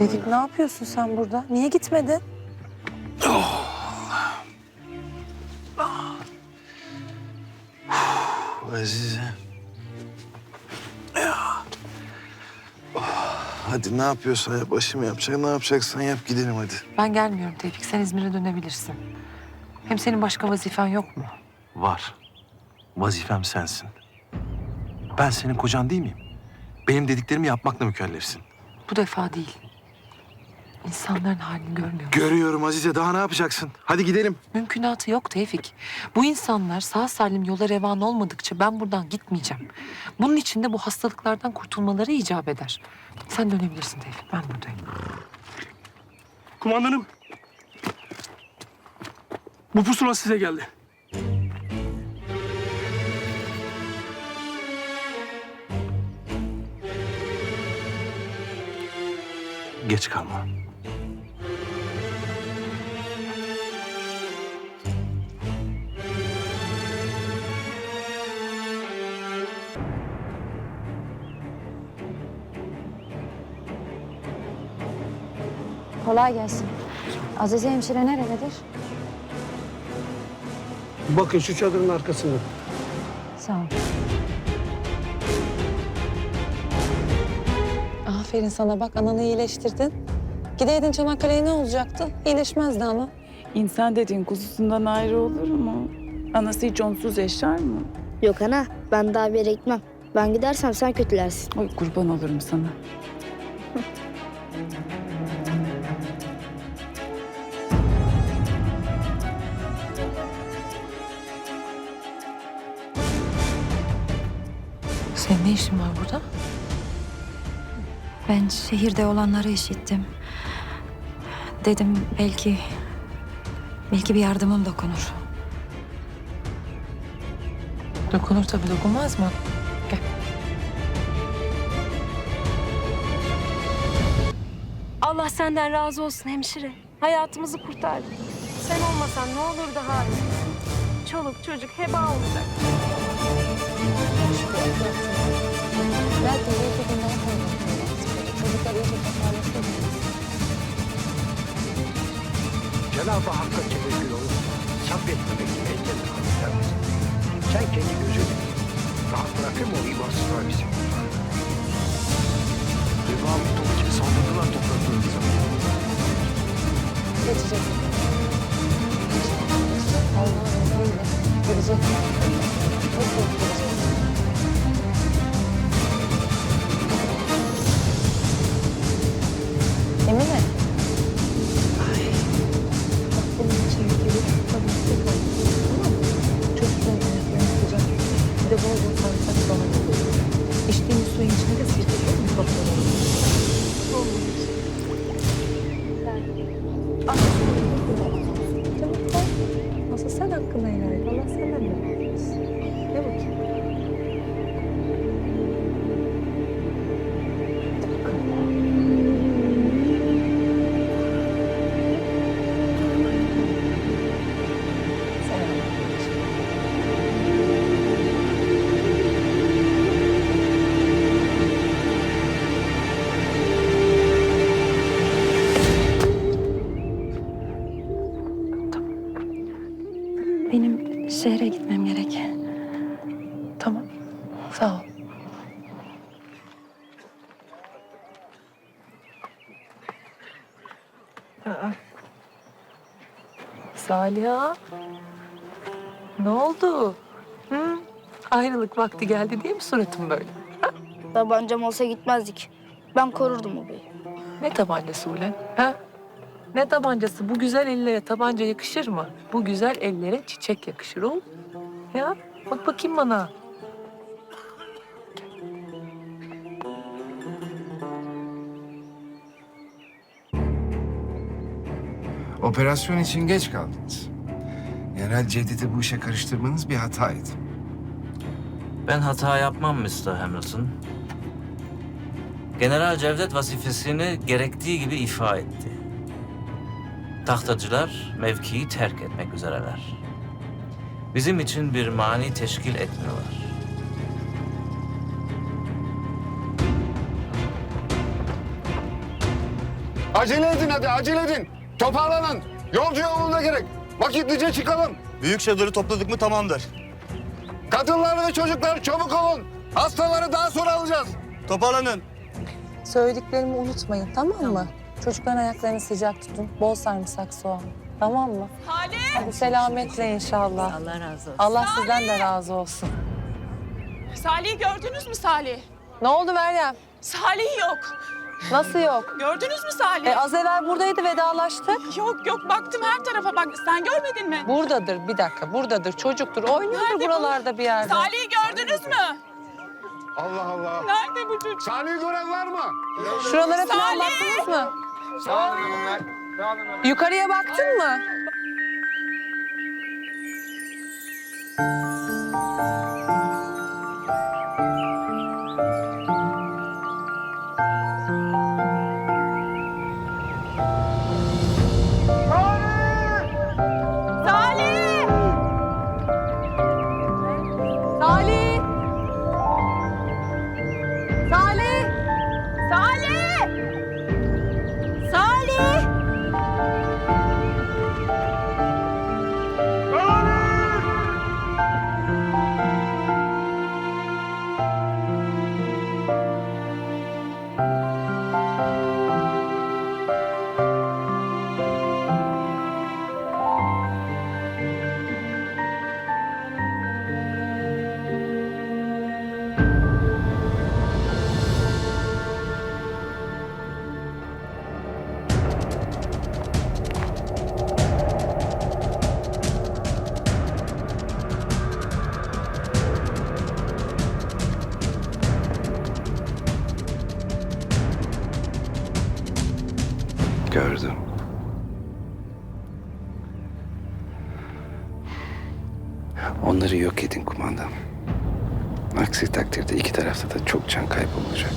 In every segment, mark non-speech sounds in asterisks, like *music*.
Tevfik ne yapıyorsun sen burada? Niye gitmedin? Azize. Ya. Oh, Hadi ne yapıyorsan yap. Başımı yapacak. Ne yapacaksan yap gidelim hadi. Ben gelmiyorum Tevfik. Sen İzmir'e dönebilirsin. Hem senin başka vazifen yok mu? Var. Vazifem sensin. Ben senin kocan değil miyim? Benim dediklerimi yapmakla mükellefsin. Bu defa değil. İnsanların halini görmüyor musun? Görüyorum Azize. Daha ne yapacaksın? Hadi gidelim. Mümkünatı yok Tevfik. Bu insanlar sağ salim yola revan olmadıkça ben buradan gitmeyeceğim. Bunun için de bu hastalıklardan kurtulmaları icap eder. Sen dönebilirsin Tevfik. Ben buradayım. Kumandanım. Bu pusula size geldi. Geç kalma. Kolay gelsin. Azize hemşire nerededir? Bakın şu çadırın arkasında. Sağ ol. Aferin sana bak ananı iyileştirdin. Gideydin Çanakkale'ye ne olacaktı? İyileşmezdi ana. İnsan dediğin kuzusundan ayrı olur mu? Anası hiç onsuz yaşar mı? Yok ana, ben daha bir yere gitmem. Ben gidersem sen kötülersin. Oy kurban olurum sana. *laughs* ne işin var burada? Ben şehirde olanları işittim. Dedim belki... Belki bir yardımım dokunur. Dokunur tabii dokunmaz mı? Gel. Allah senden razı olsun hemşire. Hayatımızı kurtardın. Sen olmasan ne olurdu halim? Çoluk çocuk heba olacak. Belki bir iki günden sonra. Çocuklar iyice toparlasın. Cenab-ı Hakk'a tevekkül olup sabretmemek engel kalır. Sen kendi gözünü rahat bırakır mı o imansızlar bizi? Et o için saldırdılar topraklarımıza. Geçecek. Allah'ın izniyle gidecek. Çok çok gidecek. Emine. Ay. Bak bunun için ki Tamam mı? Çocukların ayaklarını sıcak. Bir de bol bol sarımsak falan. İçtiğimiz suyun içine de sirke koy mikropları olur. Tamam Benim şehre gitmem gerek. Tamam. Sağ ol. Aa. Saliha. Ne oldu? Hı? Ayrılık vakti geldi diye mi suratın böyle? Tabancam olsa gitmezdik. Ben korurdum o beyi. Ne tabancası ulan? Ha? Ne tabancası? Bu güzel ellere tabanca yakışır mı? Bu güzel ellere çiçek yakışır oğlum. Ya bak bakayım bana. Operasyon için geç kaldınız. General Cedid'i bu işe karıştırmanız bir hataydı. Ben hata yapmam Mr. Hamilton. General Cevdet vazifesini gerektiği gibi ifa etti. Tahtacılar mevkiyi terk etmek üzereler. Bizim için bir mani teşkil etmiyorlar. Acele edin hadi acele edin. Toparlanın. Yolcu yolunda gerek. Vakitlice çıkalım. Büyük çadırı topladık mı tamamdır. Kadınlar ve çocuklar çabuk olun. Hastaları daha sonra alacağız. Toparlanın. Söylediklerimi unutmayın tamam mı? Çocukların ayaklarını sıcak tutun. Bol sarımsak soğan. Tamam mı? Hadi selametle inşallah. Allah razı olsun. Allah sizden de razı olsun. Salih'i gördünüz mü Salih? Ne oldu Meryem? Salih yok. Nasıl yok? Gördünüz mü Salih? E, az evvel buradaydı vedalaştık. Yok yok baktım her tarafa bak. Sen görmedin mi? Buradadır bir dakika buradadır çocuktur oynuyordur Nerede bu? buralarda bir yerde. Salih'i gördünüz mü? Allah Allah. Nerede bu çocuk? Salih gören var mı? Şuralara falan Salih! baktınız mı? Yukarıya baktın mı? Gördüm. Onları yok edin kumandan. Aksi takdirde iki tarafta da çok can kaybı olacak.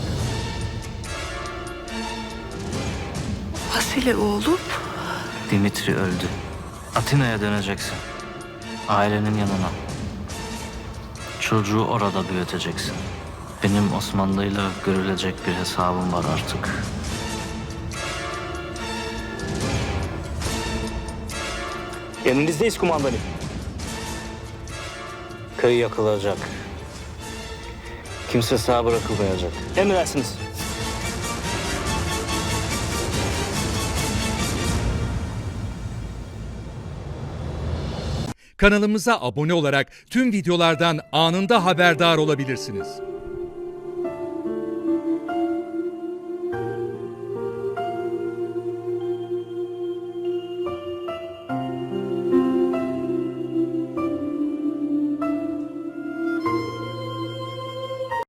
Vasile oğlum. Dimitri öldü. Atina'ya döneceksin. Ailenin yanına. Çocuğu orada büyüteceksin. Benim Osmanlı'yla görülecek bir hesabım var artık. Yanınızdayız kumandanım. Köy yakılacak. Kimse sağ bırakılmayacak. Emredersiniz. Kanalımıza abone olarak tüm videolardan anında haberdar olabilirsiniz.